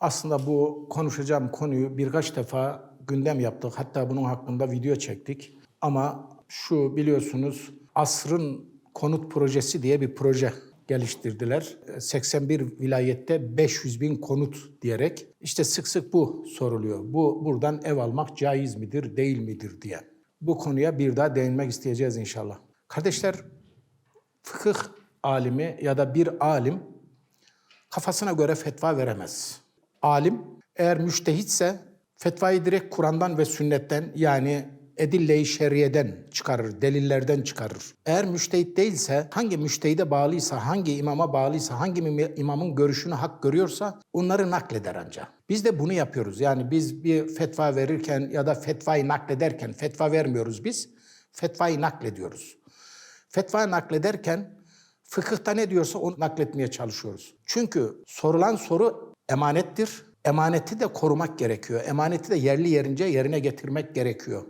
Aslında bu konuşacağım konuyu birkaç defa gündem yaptık. Hatta bunun hakkında video çektik. Ama şu biliyorsunuz asrın konut projesi diye bir proje geliştirdiler. 81 vilayette 500 bin konut diyerek işte sık sık bu soruluyor. Bu buradan ev almak caiz midir, değil midir diye. Bu konuya bir daha değinmek isteyeceğiz inşallah. Kardeşler, fıkıh alimi ya da bir alim kafasına göre fetva veremez. Alim eğer müştehitse fetvayı direkt Kur'an'dan ve sünnetten yani edille-i şeriyeden çıkarır, delillerden çıkarır. Eğer müştehit değilse, hangi müştehide bağlıysa, hangi imama bağlıysa, hangi im- imamın görüşünü hak görüyorsa onları nakleder ancak. Biz de bunu yapıyoruz. Yani biz bir fetva verirken ya da fetvayı naklederken, fetva vermiyoruz biz, fetvayı naklediyoruz. Fetva naklederken fıkıhta ne diyorsa onu nakletmeye çalışıyoruz. Çünkü sorulan soru emanettir. Emaneti de korumak gerekiyor. Emaneti de yerli yerince yerine getirmek gerekiyor.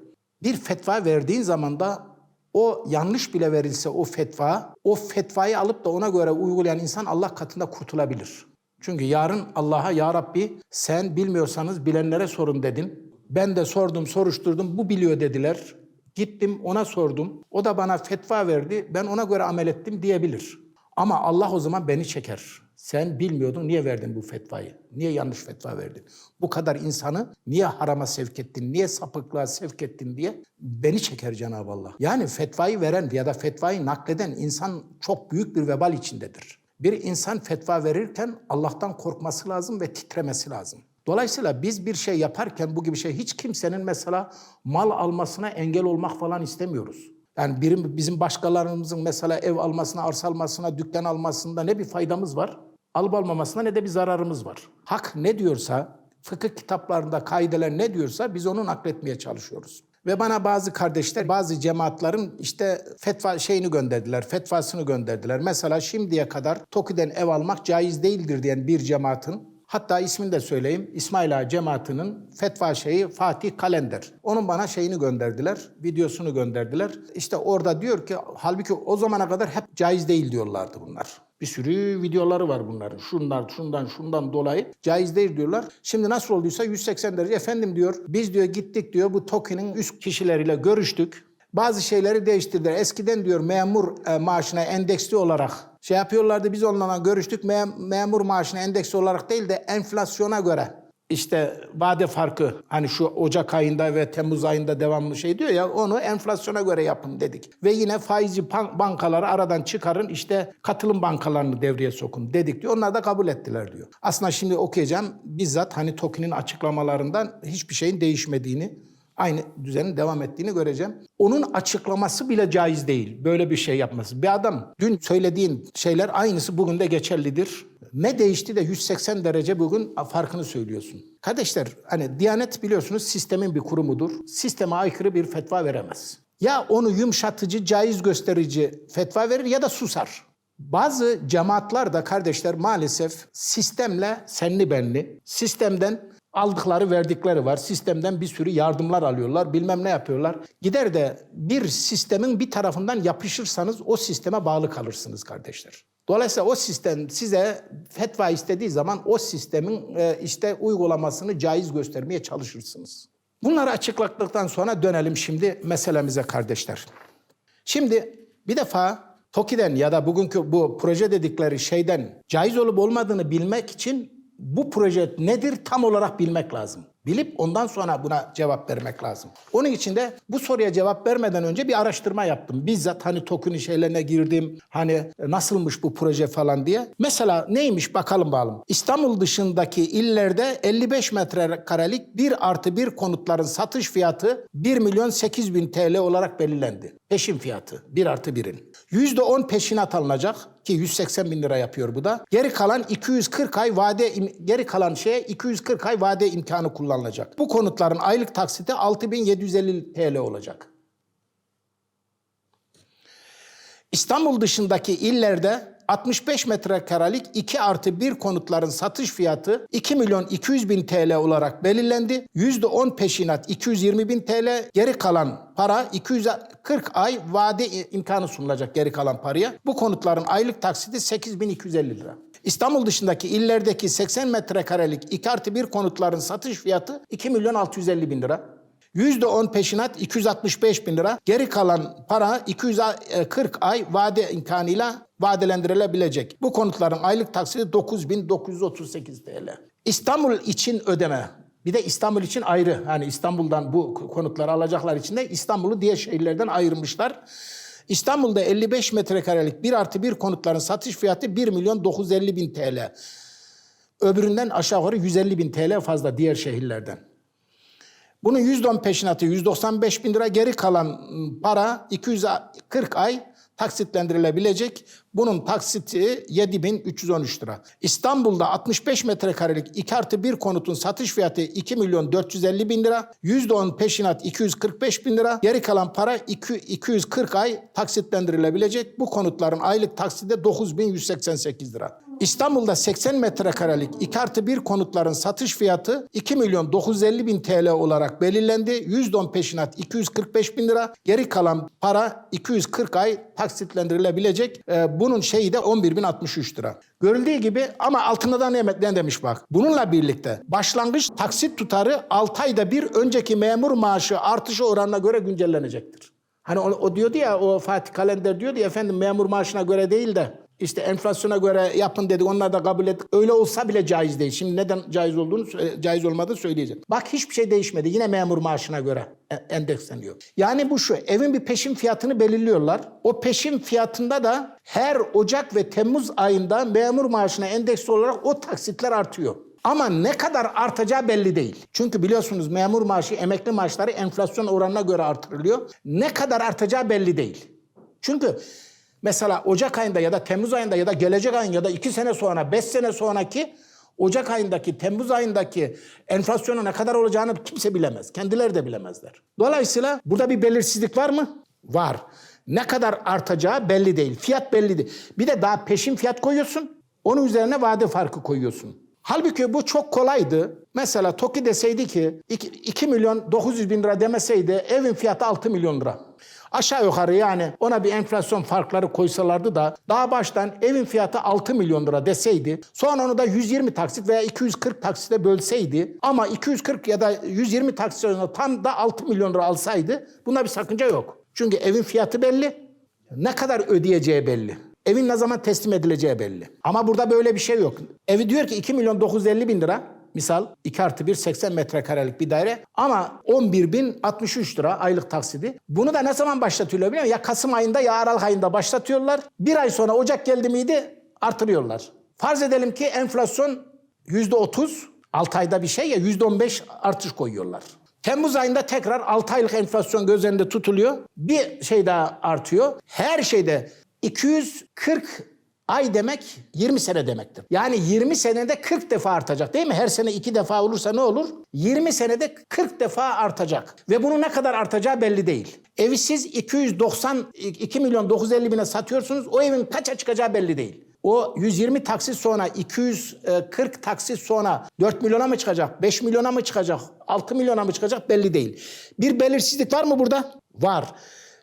Bir fetva verdiğin zaman da o yanlış bile verilse o fetva, o fetvayı alıp da ona göre uygulayan insan Allah katında kurtulabilir. Çünkü yarın Allah'a ya Rabbi sen bilmiyorsanız bilenlere sorun dedin. Ben de sordum, soruşturdum, bu biliyor dediler. Gittim ona sordum. O da bana fetva verdi. Ben ona göre amel ettim diyebilir. Ama Allah o zaman beni çeker. Sen bilmiyordun niye verdin bu fetvayı? Niye yanlış fetva verdin? Bu kadar insanı niye harama sevk ettin? Niye sapıklığa sevk ettin diye beni çeker Cenab-ı Allah. Yani fetvayı veren ya da fetvayı nakleden insan çok büyük bir vebal içindedir. Bir insan fetva verirken Allah'tan korkması lazım ve titremesi lazım. Dolayısıyla biz bir şey yaparken bu gibi şey hiç kimsenin mesela mal almasına engel olmak falan istemiyoruz. Yani birim, bizim başkalarımızın mesela ev almasına, arsa almasına, dükkan almasında ne bir faydamız var, alıp almamasına ne de bir zararımız var. Hak ne diyorsa, fıkıh kitaplarında kaideler ne diyorsa biz onu nakletmeye çalışıyoruz. Ve bana bazı kardeşler, bazı cemaatlerin işte fetva şeyini gönderdiler, fetvasını gönderdiler. Mesela şimdiye kadar TOKİ'den ev almak caiz değildir diyen bir cemaatin Hatta ismini de söyleyeyim. İsmail Ağa cemaatinin fetva şeyi Fatih Kalender. Onun bana şeyini gönderdiler, videosunu gönderdiler. İşte orada diyor ki halbuki o zamana kadar hep caiz değil diyorlardı bunlar. Bir sürü videoları var bunların. Şundan, şundan, şundan dolayı caiz değil diyorlar. Şimdi nasıl olduysa 180 derece efendim diyor. Biz diyor gittik diyor bu TOKİ'nin üst kişileriyle görüştük. Bazı şeyleri değiştirdiler. Eskiden diyor memur e, maaşına endeksli olarak şey yapıyorlardı. Biz onlarla görüştük. Mem- memur maaşına endeksli olarak değil de enflasyona göre işte vade farkı hani şu Ocak ayında ve Temmuz ayında devamlı şey diyor ya onu enflasyona göre yapın dedik. Ve yine faizci bankaları aradan çıkarın işte katılım bankalarını devreye sokun dedik diyor. Onlar da kabul ettiler diyor. Aslında şimdi okuyacağım bizzat hani TOKİ'nin açıklamalarından hiçbir şeyin değişmediğini aynı düzenin devam ettiğini göreceğim. Onun açıklaması bile caiz değil. Böyle bir şey yapması. Bir adam dün söylediğin şeyler aynısı bugün de geçerlidir. Ne değişti de 180 derece bugün farkını söylüyorsun. Kardeşler hani Diyanet biliyorsunuz sistemin bir kurumudur. Sisteme aykırı bir fetva veremez. Ya onu yumuşatıcı, caiz gösterici fetva verir ya da susar. Bazı cemaatler de kardeşler maalesef sistemle senli benli, sistemden aldıkları verdikleri var. Sistemden bir sürü yardımlar alıyorlar, bilmem ne yapıyorlar. Gider de bir sistemin bir tarafından yapışırsanız o sisteme bağlı kalırsınız kardeşler. Dolayısıyla o sistem size fetva istediği zaman o sistemin e, işte uygulamasını caiz göstermeye çalışırsınız. Bunları açıkladıktan sonra dönelim şimdi meselemize kardeşler. Şimdi bir defa TOKİ'den ya da bugünkü bu proje dedikleri şeyden caiz olup olmadığını bilmek için bu proje nedir tam olarak bilmek lazım. Bilip ondan sonra buna cevap vermek lazım. Onun için de bu soruya cevap vermeden önce bir araştırma yaptım. Bizzat hani TOKİ'nin şeylerine girdim. Hani e, nasılmış bu proje falan diye. Mesela neymiş bakalım bakalım. İstanbul dışındaki illerde 55 metrekarelik 1 artı 1 konutların satış fiyatı 1 milyon 8 bin TL olarak belirlendi. Peşin fiyatı 1 artı 1'in. %10 peşinat alınacak ki 180 bin lira yapıyor bu da. Geri kalan 240 ay vade geri kalan şeye 240 ay vade imkanı kullanılacak. Bu konutların aylık taksiti 6750 TL olacak. İstanbul dışındaki illerde 65 metrekarelik 2 artı 1 konutların satış fiyatı 2 milyon 200 bin TL olarak belirlendi. %10 peşinat 220 bin TL, geri kalan para 240 ay vade imkanı sunulacak geri kalan paraya. Bu konutların aylık taksiti 8250 lira. İstanbul dışındaki illerdeki 80 metrekarelik 2 artı 1 konutların satış fiyatı 2 milyon 650 bin lira. %10 peşinat 265 bin lira. Geri kalan para 240 ay vade imkanıyla vadelendirilebilecek. Bu konutların aylık taksidi 9938 TL. İstanbul için ödeme. Bir de İstanbul için ayrı. Yani İstanbul'dan bu konutları alacaklar için de İstanbul'u diğer şehirlerden ayırmışlar. İstanbul'da 55 metrekarelik 1 artı 1 konutların satış fiyatı 1 milyon 950 bin TL. Öbüründen aşağı yukarı 150 bin TL fazla diğer şehirlerden. Bunun %10 peşinatı 195 bin lira geri kalan para 240 ay taksitlendirilebilecek. Bunun taksiti 7313 lira. İstanbul'da 65 metrekarelik 2 artı 1 konutun satış fiyatı 2 milyon 450 bin lira. %10 peşinat 245 bin lira. Geri kalan para 2, 240 ay taksitlendirilebilecek. Bu konutların aylık taksidi 9188 lira. İstanbul'da 80 metrekarelik 2 artı 1 konutların satış fiyatı 2 milyon 950 bin TL olarak belirlendi. %10 peşinat 245 bin lira. Geri kalan para 240 ay taksitlendirilebilecek. Ee, bunun şeyi de 11 bin 63 lira. Görüldüğü gibi ama altında da ne demiş bak. Bununla birlikte başlangıç taksit tutarı 6 ayda bir önceki memur maaşı artışı oranına göre güncellenecektir. Hani o, o diyordu ya o Fatih Kalender diyordu ya efendim memur maaşına göre değil de işte enflasyona göre yapın dedik onlar da kabul ettik. Öyle olsa bile caiz değil. Şimdi neden caiz olduğunu caiz olmadığını söyleyeceğim. Bak hiçbir şey değişmedi. Yine memur maaşına göre e- endeksleniyor. Yani bu şu evin bir peşin fiyatını belirliyorlar. O peşin fiyatında da her Ocak ve Temmuz ayında memur maaşına endeksli olarak o taksitler artıyor. Ama ne kadar artacağı belli değil. Çünkü biliyorsunuz memur maaşı, emekli maaşları enflasyon oranına göre artırılıyor. Ne kadar artacağı belli değil. Çünkü mesela Ocak ayında ya da Temmuz ayında ya da gelecek ayın ya da iki sene sonra, beş sene sonraki Ocak ayındaki, Temmuz ayındaki enflasyonun ne kadar olacağını kimse bilemez. Kendileri de bilemezler. Dolayısıyla burada bir belirsizlik var mı? Var. Ne kadar artacağı belli değil. Fiyat belli değil. Bir de daha peşin fiyat koyuyorsun. Onun üzerine vade farkı koyuyorsun. Halbuki bu çok kolaydı. Mesela TOKİ deseydi ki 2 milyon 900 bin lira demeseydi evin fiyatı 6 milyon lira. Aşağı yukarı yani ona bir enflasyon farkları koysalardı da daha baştan evin fiyatı 6 milyon lira deseydi sonra onu da 120 taksit veya 240 taksite bölseydi ama 240 ya da 120 taksit tam da 6 milyon lira alsaydı bunda bir sakınca yok. Çünkü evin fiyatı belli, ne kadar ödeyeceği belli. Evin ne zaman teslim edileceği belli. Ama burada böyle bir şey yok. Evi diyor ki 2 milyon 950 bin lira. Misal 2 artı 1 80 metrekarelik bir daire ama 11 bin 63 lira aylık taksidi. Bunu da ne zaman başlatıyorlar biliyor musun? Ya Kasım ayında ya Aralık ayında başlatıyorlar. Bir ay sonra Ocak geldi miydi artırıyorlar. Farz edelim ki enflasyon yüzde 30, 6 ayda bir şey ya yüzde 15 artış koyuyorlar. Temmuz ayında tekrar 6 aylık enflasyon göz önünde tutuluyor. Bir şey daha artıyor. Her şeyde 240 ay demek 20 sene demektir. Yani 20 senede 40 defa artacak değil mi? Her sene 2 defa olursa ne olur? 20 senede 40 defa artacak. Ve bunu ne kadar artacağı belli değil. Evi siz 290, 2 milyon 950 bine satıyorsunuz. O evin kaça çıkacağı belli değil. O 120 taksit sonra 240 taksit sonra 4 milyona mı çıkacak, 5 milyona mı çıkacak, 6 milyona mı çıkacak belli değil. Bir belirsizlik var mı burada? Var.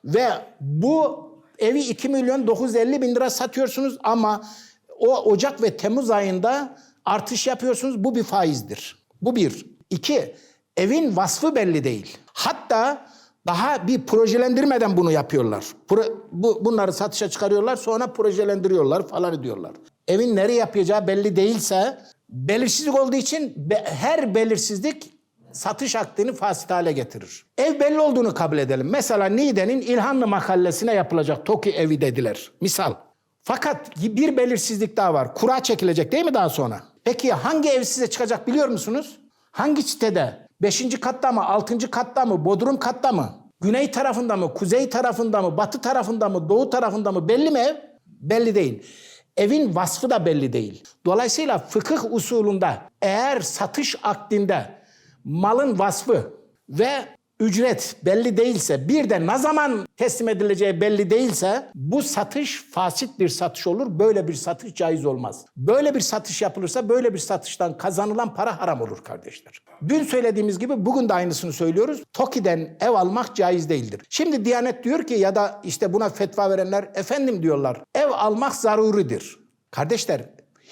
Ve bu evi 2 milyon 950 bin lira satıyorsunuz ama o Ocak ve Temmuz ayında artış yapıyorsunuz. Bu bir faizdir. Bu bir. İki, evin vasfı belli değil. Hatta daha bir projelendirmeden bunu yapıyorlar. Pro- bu, bunları satışa çıkarıyorlar sonra projelendiriyorlar falan ediyorlar. Evin nereye yapacağı belli değilse belirsizlik olduğu için be- her belirsizlik satış akdini fasit hale getirir. Ev belli olduğunu kabul edelim. Mesela Niğde'nin İlhanlı mahallesine yapılacak TOKİ evi dediler. Misal. Fakat bir belirsizlik daha var. Kura çekilecek değil mi daha sonra? Peki hangi ev size çıkacak biliyor musunuz? Hangi sitede? Beşinci katta mı, altıncı katta mı, bodrum katta mı? Güney tarafında mı, kuzey tarafında mı, batı tarafında mı, doğu tarafında mı? Belli mi ev? Belli değil. Evin vasfı da belli değil. Dolayısıyla fıkıh usulünde eğer satış akdinde malın vasfı ve ücret belli değilse bir de ne zaman teslim edileceği belli değilse bu satış fasit bir satış olur. Böyle bir satış caiz olmaz. Böyle bir satış yapılırsa böyle bir satıştan kazanılan para haram olur kardeşler. Dün söylediğimiz gibi bugün de aynısını söylüyoruz. TOKİ'den ev almak caiz değildir. Şimdi Diyanet diyor ki ya da işte buna fetva verenler efendim diyorlar ev almak zaruridir. Kardeşler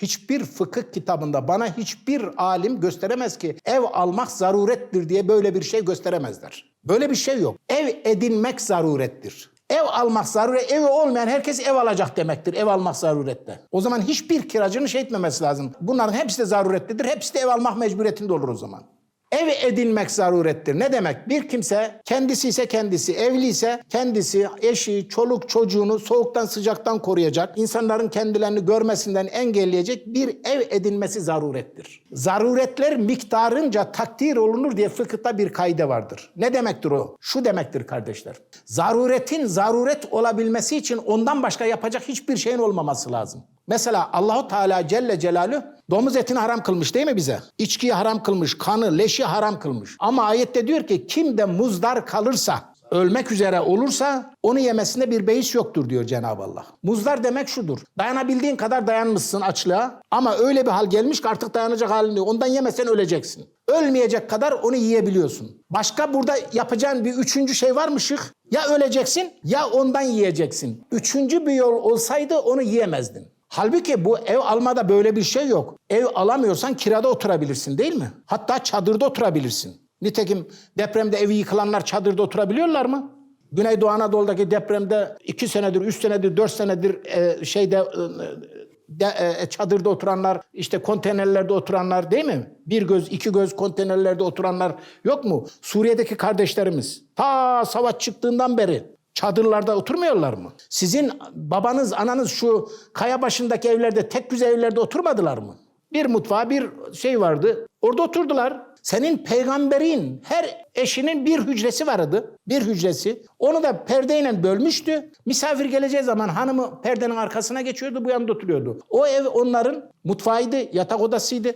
hiçbir fıkıh kitabında bana hiçbir alim gösteremez ki ev almak zarurettir diye böyle bir şey gösteremezler. Böyle bir şey yok. Ev edinmek zarurettir. Ev almak zaruret, evi olmayan herkes ev alacak demektir. Ev almak zarurette. O zaman hiçbir kiracının şey etmemesi lazım. Bunların hepsi de zaruretlidir. Hepsi de ev almak mecburiyetinde olur o zaman. Ev edinmek zarurettir. Ne demek? Bir kimse kendisi ise kendisi, evli ise kendisi, eşi, çoluk çocuğunu soğuktan sıcaktan koruyacak, insanların kendilerini görmesinden engelleyecek bir ev edinmesi zarurettir. Zaruretler miktarınca takdir olunur diye fıkıhta bir kaide vardır. Ne demektir o? Şu demektir kardeşler. Zaruretin zaruret olabilmesi için ondan başka yapacak hiçbir şeyin olmaması lazım. Mesela Allahu Teala Celle Celaluhu domuz etini haram kılmış değil mi bize? İçkiyi haram kılmış, kanı, leşi haram kılmış. Ama ayette diyor ki kim de muzdar kalırsa, ölmek üzere olursa onu yemesinde bir beis yoktur diyor Cenab-ı Allah. Muzdar demek şudur. Dayanabildiğin kadar dayanmışsın açlığa ama öyle bir hal gelmiş ki artık dayanacak halin yok. Ondan yemesen öleceksin. Ölmeyecek kadar onu yiyebiliyorsun. Başka burada yapacağın bir üçüncü şey var mı şık? Ya öleceksin ya ondan yiyeceksin. Üçüncü bir yol olsaydı onu yiyemezdin. Halbuki bu ev almada böyle bir şey yok. Ev alamıyorsan kirada oturabilirsin değil mi? Hatta çadırda oturabilirsin. Nitekim depremde evi yıkılanlar çadırda oturabiliyorlar mı? Güneydoğu Anadolu'daki depremde iki senedir, üç senedir, dört senedir e, şeyde e, de, e, çadırda oturanlar, işte konteynerlerde oturanlar değil mi? Bir göz, iki göz konteynerlerde oturanlar yok mu? Suriye'deki kardeşlerimiz ta savaş çıktığından beri çadırlarda oturmuyorlar mı? Sizin babanız, ananız şu kaya başındaki evlerde, tek düze evlerde oturmadılar mı? Bir mutfağı, bir şey vardı. Orada oturdular. Senin peygamberin her eşinin bir hücresi vardı. Bir hücresi. Onu da perdeyle bölmüştü. Misafir geleceği zaman hanımı perdenin arkasına geçiyordu, bu yanda oturuyordu. O ev onların mutfağıydı, yatak odasıydı.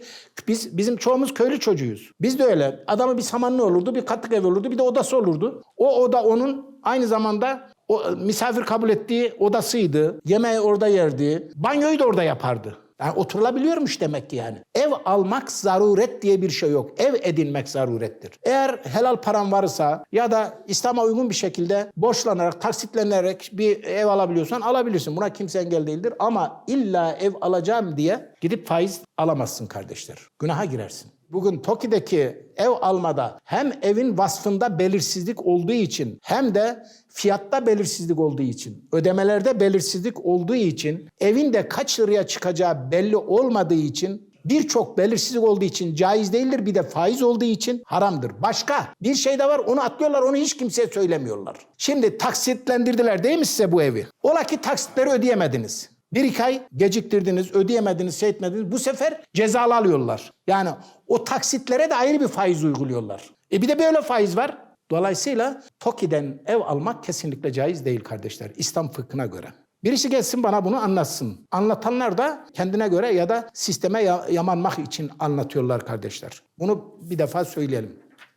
Biz bizim çoğumuz köylü çocuğuyuz. Biz de öyle. Adamı bir samanlı olurdu, bir katlık ev olurdu, bir de odası olurdu. O oda onun aynı zamanda o misafir kabul ettiği odasıydı. Yemeği orada yerdi. Banyoyu da orada yapardı. Yani oturulabiliyormuş demek ki yani. Ev almak zaruret diye bir şey yok. Ev edinmek zarurettir. Eğer helal paran varsa ya da İslam'a uygun bir şekilde borçlanarak, taksitlenerek bir ev alabiliyorsan alabilirsin. Buna kimse engel değildir. Ama illa ev alacağım diye gidip faiz alamazsın kardeşler. Günaha girersin. Bugün TOKİ'deki ev almada hem evin vasfında belirsizlik olduğu için hem de fiyatta belirsizlik olduğu için, ödemelerde belirsizlik olduğu için, evin de kaç liraya çıkacağı belli olmadığı için birçok belirsizlik olduğu için caiz değildir. Bir de faiz olduğu için haramdır. Başka bir şey de var onu atlıyorlar onu hiç kimseye söylemiyorlar. Şimdi taksitlendirdiler değil mi size bu evi? Ola ki taksitleri ödeyemediniz. Bir iki ay geciktirdiniz, ödeyemediniz, şey etmediniz. Bu sefer cezalı alıyorlar. Yani o taksitlere de ayrı bir faiz uyguluyorlar. E bir de böyle faiz var. Dolayısıyla TOKİ'den ev almak kesinlikle caiz değil kardeşler. İslam fıkhına göre. Birisi gelsin bana bunu anlatsın. Anlatanlar da kendine göre ya da sisteme ya- yamanmak için anlatıyorlar kardeşler. Bunu bir defa söyleyelim.